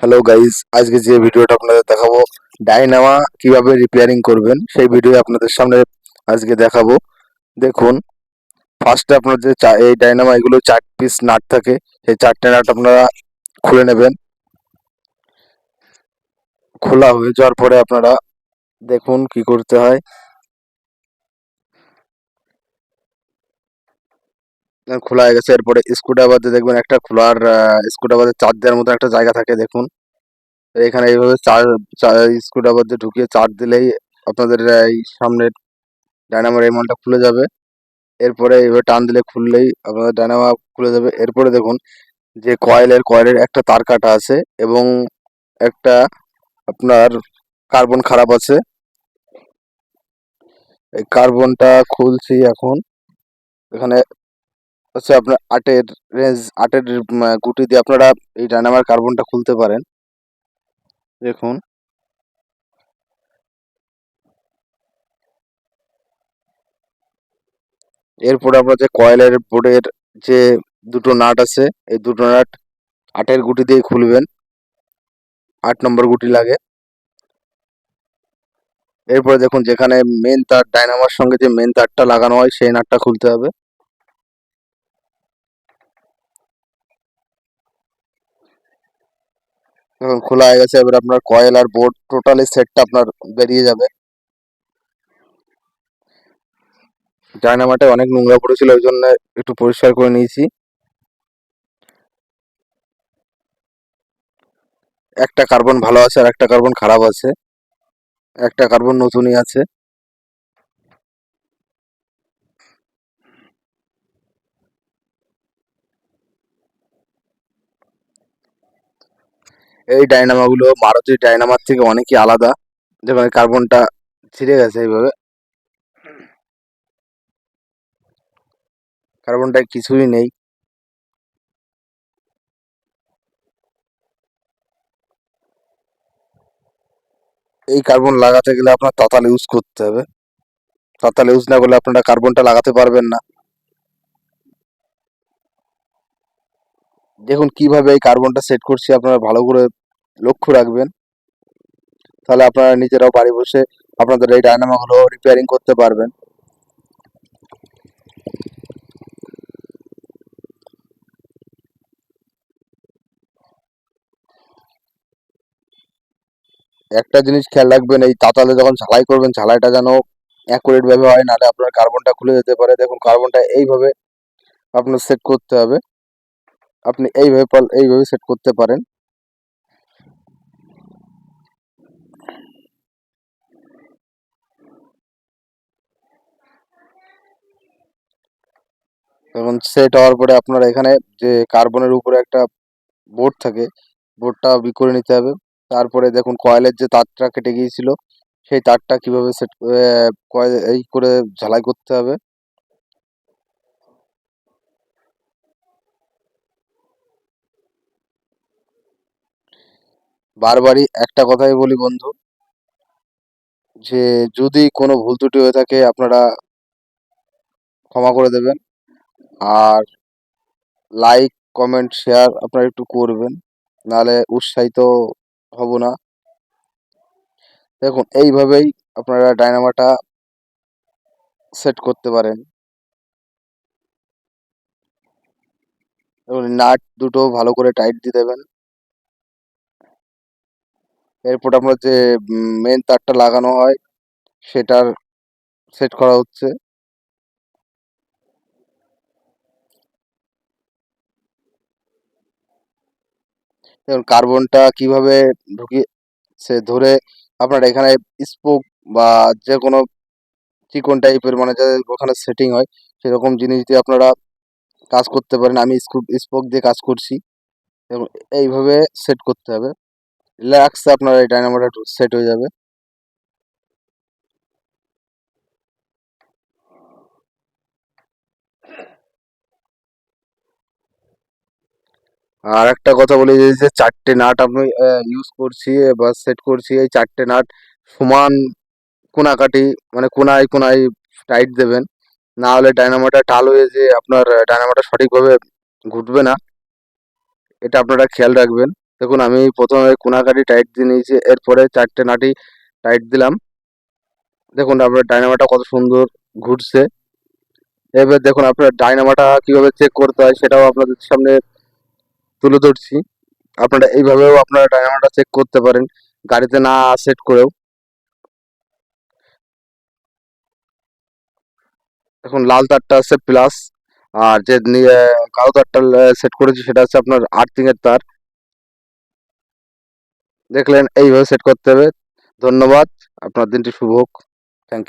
Hello guys আজকে যে ভিডিওটা আপনাদের দেখাবো ডাইনামা কীভাবে রিপেয়ারিং করবেন, সেই ভিডিও আপনাদের সামনে আজকে দেখাবো। দেখুন ফার্স্টে আপনার যে এই ডাইনামা এগুলো চার পিস নাট থাকে। সেই চারটে নাট আপনারা খুলে নেবেন। খোলা হয়ে যাওয়ার পরে আপনারা দেখুন কি করতে হয়। খোলা হয়ে গেছে। এরপরে স্ক্রুড্রাইভার দিয়ে দেখবেন একটা খোলার স্ক্রুড্রাইভারের চার দেওয়ার মতো একটা জায়গা থাকে দেখুন। এখানে এইভাবে চার স্ক্রুড্রাইভার দিয়ে ঢুকিয়ে চার দিলেই আপনাদের এই সামনের ডায়নামার এই খুলে যাবে। এরপরে এইভাবে টান দিলে খুললেই আপনাদের ডায়নামা খুলে যাবে। এরপরে দেখুন যে কয়েলের কয়েলের একটা তার কাটা আছে এবং একটা আপনার কার্বন খারাপ আছে। এই কার্বনটা খুলছি এখন। এখানে হচ্ছে আপনার আটের রেঞ্জ আটের গুটি দিয়ে আপনারা এই ডায়নামার কার্বনটা খুলতে পারেন। দেখুন। এরপরে আপনার যে কয়েলের বোর্ডের যে দুটো নাট আছে, এই দুটো নাট আটের গুটি দিয়ে খুলবেন। আট নম্বর গুটি লাগে। এরপরে দেখুন, যেখানে মেন তার ডায়নামার সঙ্গে যে মেন তারটা লাগানো হয়, সেই নাটটা খুলতে হবে। এখন খোলা হয়ে গেছে, এবার আপনার কয়েল আর বোর্ড টোটালি সেটটা আপনার বেরিয়ে যাবে। ডায়নামাটে অনেক নোংরা পড়েছিল, ওই জন্য একটু পরিষ্কার করে নিয়েছি। একটা কার্বন ভালো আছে আর একটা কার্বন খারাপ আছে। একটা কার্বন নতুনই আছে। এই ডায়নামাগুলো মারুতি ডায়নামার থেকে অনেকই আলাদা। যেখানে কার্বনটা ছিঁড়ে গেছে এইভাবে। কার্বনটায় কিছুই নেই। এই কার্বন লাগাতে গেলে আপনার তাতাল ইউজ করতে হবে। তাতাল ইউজ না করলে আপনারা কার্বনটা লাগাতে পারবেন না। দেখুন, কীভাবে এই কার্বনটা সেট করছি, আপনারা ভালো করে লক্ষ্য রাখবেন। তাহলে আপনারা নিজেরাও বাড়ি বসে আপনাদের এই ডায়নামাগুলো রিপেয়ারিং করতে পারবেন। একটা জিনিস খেয়াল রাখবেন, এই তাতালে যখন ঝালাই করবেন, ঝালাইটা যেন অ্যাকুরেট ভাবে হয়, নাহলে আপনার কার্বনটা খুলে যেতে পারে। দেখুন কার্বনটা এইভাবে আপনার সেট করতে হবে। আপনি এইভাবে এইভাবে সেট করতে পারেন। এবং সেট হওয়ার পরে আপনার এখানে যে কার্বনের উপরে একটা বোর্ড থাকে, বোর্ডটা বি করে নিতে হবে। তারপরে দেখুন কয়েলের যে তারটা কেটে গিয়েছিল, সেই তারটা কীভাবে সেট কয়েল, এই করে ঝালাই করতে হবে। বারবারই একটা কথাই বলি বন্ধু, যে যদি কোনো ভুল ত্রুটি হয়ে থাকে আপনারা ক্ষমা করে দেবেন। আর লাইক কমেন্ট শেয়ার আপনারা একটু করবেন। নাহলে উৎসাহিত হব না। দেখুন, এইভাবেই আপনারা ডায়নামাটা সেট করতে পারেন। নাট দুটো ভালো করে টাইট দিয়ে দেবেন। এরপর আপনার যে মেন তারটা লাগানো হয়, সেটার সেট করা হচ্ছে। দেখুন কার্বনটা কীভাবে ঢুকিয়ে, সে ধরে আপনার এখানে স্পোক বা যে কোনো চিকন টাইপের মানে যাদের ওখানে সেটিং হয়, সেরকম জিনিস দিয়ে আপনারা কাজ করতে পারেন। আমি স্পোক দিয়ে কাজ করছি। এবং এইভাবে সেট করতে হবে। রিল্যাক্সে আপনার এই ডায়নামোটা সেট হয়ে যাবে। আর একটা কথা বলি যে চারটে নাট আমি ইউজ করছি বা সেট করছি, এই চারটে নাট সমান কোনাকাটি মানে কোনায় কোনায় টাইট দেবেন। না হলে ডায়নামোটা টাল হয়ে যে আপনার ডায়নামোটা সঠিকভাবে ঘুটবে না। এটা আপনারা খেয়াল রাখবেন। দেখুন, আমি প্রথমে কোনাকাটি টাইট দিয়ে নিয়েছি, এরপরে চারটে নাটি টাইট দিলাম। দেখুন, আপনার ডায়নামাটা কত সুন্দর ঘুরছে। এবার দেখুন, আপনার ডায়নামাটা কীভাবে চেক করতে হয়, সেটাও আপনাদের সামনে তুলে ধরছি। আপনারা এইভাবেও আপনারা ডায়নামাটা চেক করতে পারেন। গাড়িতে না সেট করেও। এখন লাল তারটা আছে প্লাস আর যে কালো তারটা সেট করেছি সেটা হচ্ছে আপনার আর্থিং এর তার। দেখলেন, এইভাবে সেট করতে হবে। ধন্যবাদ। আপনার দিনটি শুভ হোক। Thank you